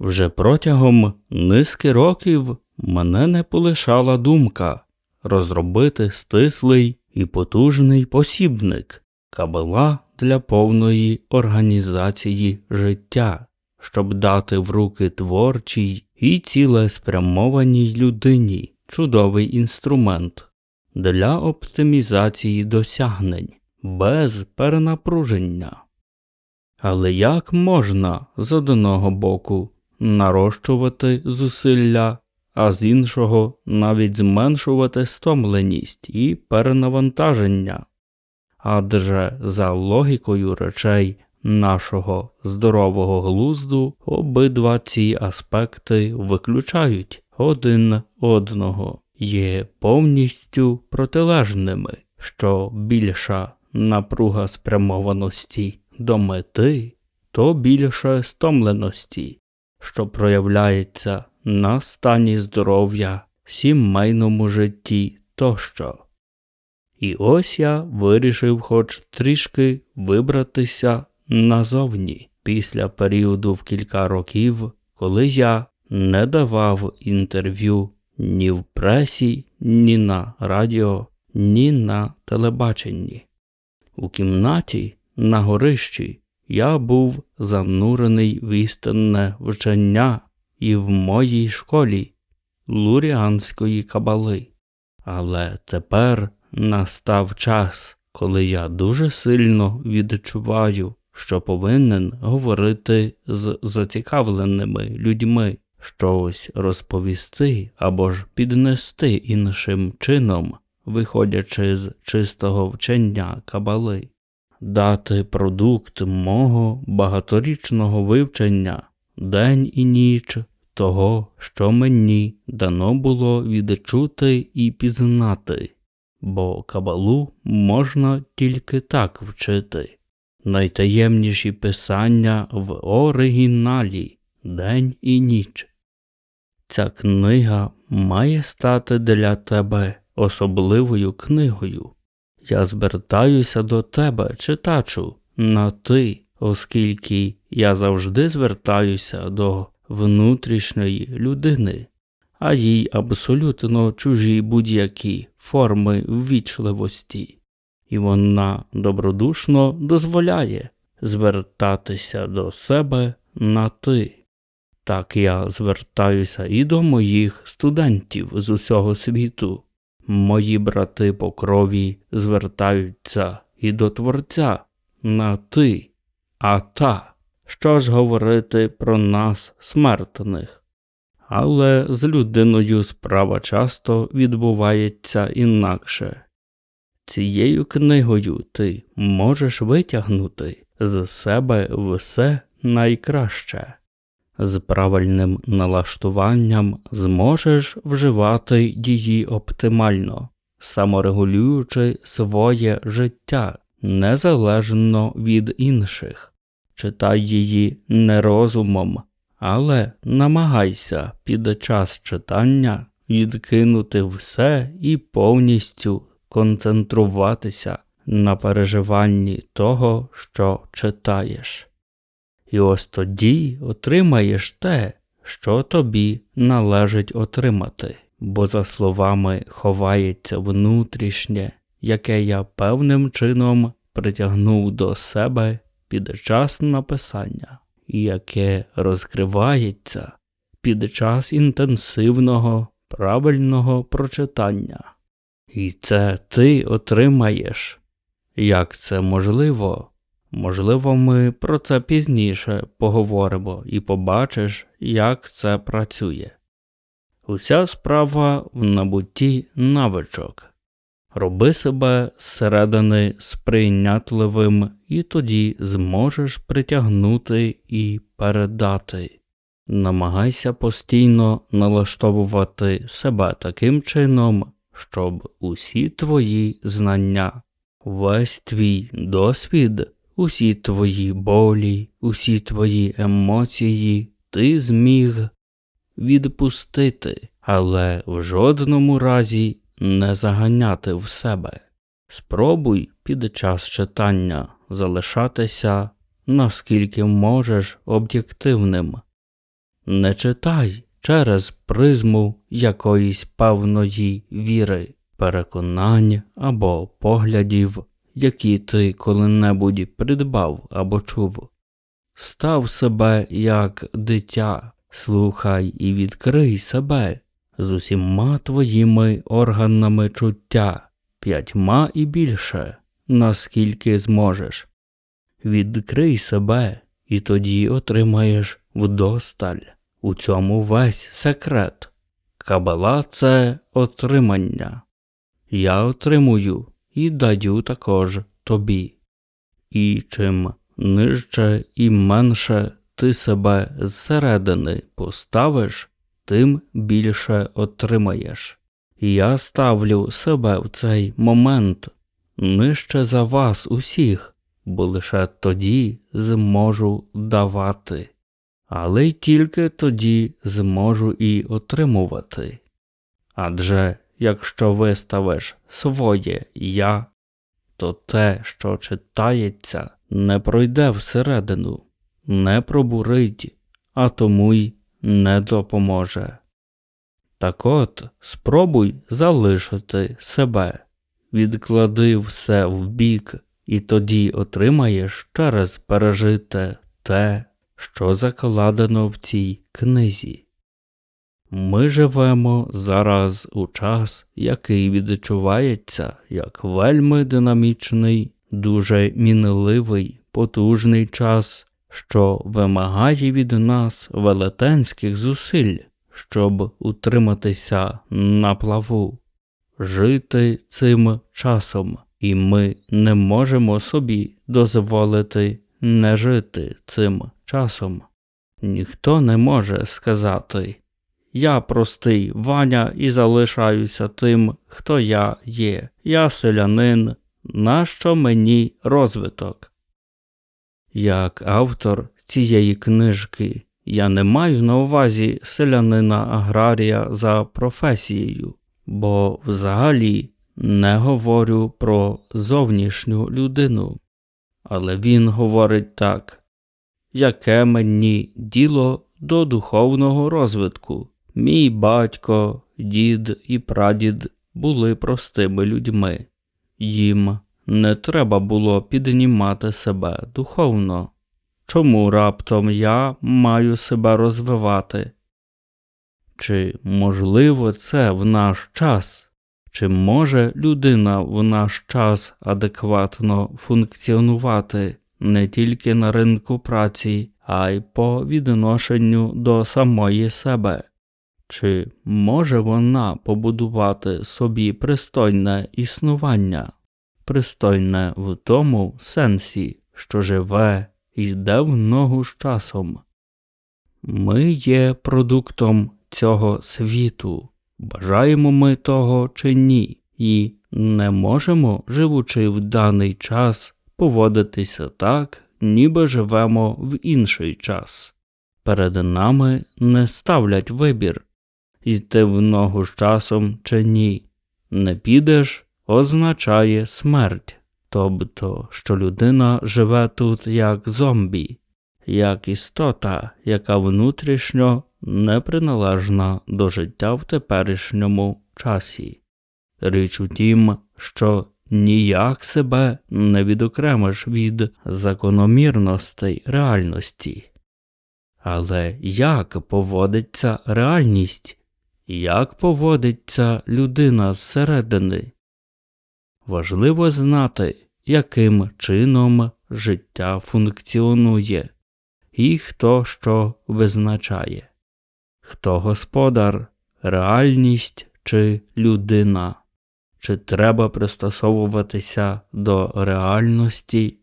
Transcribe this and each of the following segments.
Вже протягом низки років мене не полишала думка розробити стислий і потужний посібник кабала для повної організації життя, щоб дати в руки творчій і цілеспрямованій людині чудовий інструмент для оптимізації досягнень без перенапруження. Але як можна з одного боку нарощувати зусилля, а з іншого навіть зменшувати стомленість і перенавантаження? Адже за логікою речей нашого здорового глузду обидва ці аспекти виключають один одного, є повністю протилежними, що більша напруга спрямованості до мети, то більше стомленості, що проявляється на стані здоров'я, сімейному житті тощо. І ось я вирішив хоч трішки вибратися назовні після періоду в кілька років, коли я не давав інтерв'ю ні в пресі, ні на радіо, ні на телебаченні. У кімнаті на горищі я був занурений в істинне вчення і в моїй школі луріанської кабали. Але тепер настав час, коли я дуже сильно відчуваю, що повинен говорити з зацікавленими людьми, щось розповісти або ж піднести іншим чином, виходячи з чистого вчення кабали, дати продукт мого багаторічного вивчення день і ніч того, що мені дано було відчути і пізнати, бо кабалу можна тільки так вчити. Найтаємніші писання в оригіналі день і ніч. Ця книга має стати для тебе особливою книгою. Я звертаюся до тебе, читачу, на ти, оскільки я завжди звертаюся до внутрішньої людини, а їй абсолютно чужі будь-які форми ввічливості, і вона добродушно дозволяє звертатися до себе на ти. Так я звертаюся і до моїх студентів з усього світу. Мої брати по крові звертаються і до Творця на ти, а та, що ж говорити про нас, смертних. Але з людиною справа часто відбувається інакше. Цією книгою ти можеш витягнути з себе все найкраще з правильним налаштуванням зможеш вживати її оптимально, саморегулюючи своє життя незалежно від інших. Читай її не розумом, але намагайся під час читання відкинути все і повністю концентруватися на переживанні того, що читаєш. І ось тоді отримаєш те, що тобі належить отримати, бо, за словами, ховається внутрішнє, яке я певним чином притягнув до себе під час написання, і яке розкривається під час інтенсивного, правильного прочитання. І це ти отримаєш. Як це можливо? Можливо, ми про це пізніше поговоримо і побачиш, як це працює. Уся справа в набутті навичок. Роби себе зсередини сприйнятливим, і тоді зможеш притягнути і передати. Намагайся постійно налаштовувати себе таким чином, щоб усі твої знання, весь твій досвід усі твої болі, усі твої емоції ти зміг відпустити, але в жодному разі не заганяти в себе. Спробуй під час читання залишатися наскільки можеш об'єктивним. Не читай через призму якоїсь певної віри, переконань або поглядів, які ти коли-небудь придбав або чув. Став себе як дитя, слухай і відкрий себе з усіма твоїми органами чуття, п'ятьма і більше, наскільки зможеш. Відкрий себе, і тоді отримаєш вдосталь. У цьому весь секрет. Кабала це отримання. Я отримую і даю також тобі. І чим нижче і менше ти себе зсередини поставиш, тим більше отримаєш. Я ставлю себе в цей момент нижче за вас усіх, бо лише тоді зможу давати, але й тільки тоді зможу і отримувати. Адже якщо виставиш своє я, то те, що читається, не пройде всередину, не пробурить, а тому й не допоможе. Так от спробуй залишити себе, відклади все вбік, і тоді отримаєш через пережите те, що закладено в цій книзі. Ми живемо зараз у час, який відчувається як вельми динамічний, дуже мінливий, потужний час, що вимагає від нас велетенських зусиль, щоб утриматися на плаву, жити цим часом, і ми не можемо собі дозволити не жити цим часом. Ніхто не може сказати Я простий Ваня і залишаюся тим, хто я є. Я селянин, нащо мені розвиток? Як автор цієї книжки я не маю на увазі селянина аграрія за професією, бо взагалі не говорю про зовнішню людину. Але він говорить так, яке мені діло до духовного розвитку. Мій батько, дід і прадід були простими людьми, їм не треба було піднімати себе духовно. Чому раптом я маю себе розвивати? Чи можливо це в наш час? Чи може людина в наш час адекватно функціонувати не тільки на ринку праці, а й по відношенню до самої себе? Чи може вона побудувати собі пристойне існування, пристойне в тому сенсі, що живе йде в ногу з часом? Ми є продуктом цього світу. Бажаємо ми того чи ні, і не можемо, живучи в даний час, поводитися так, ніби живемо в інший час. Перед нами не ставлять вибір йти в ногу з часом чи ні. Не підеш означає смерть, тобто, що людина живе тут як зомбі, як істота, яка внутрішньо неприналежна до життя в теперішньому часі. Річ у тім, що ніяк себе не відокремиш від закономірностей реальності. Але як поводиться реальність, як поводиться людина зсередини? Важливо знати, яким чином життя функціонує і хто що визначає. Хто господар, реальність чи людина, чи треба пристосовуватися до реальності,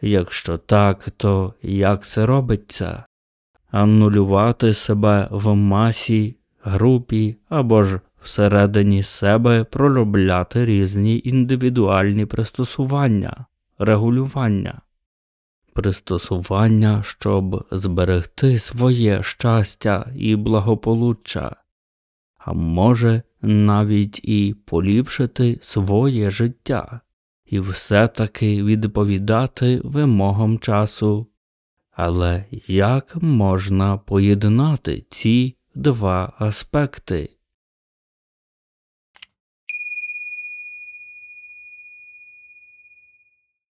якщо так, то як це робиться, анулювати себе в масі, групі або ж всередині себе проробляти різні індивідуальні пристосування, регулювання. Пристосування, щоб зберегти своє щастя і благополуччя, а може навіть і поліпшити своє життя, і все таки відповідати вимогам часу, Але як можна поєднати ці два аспекти?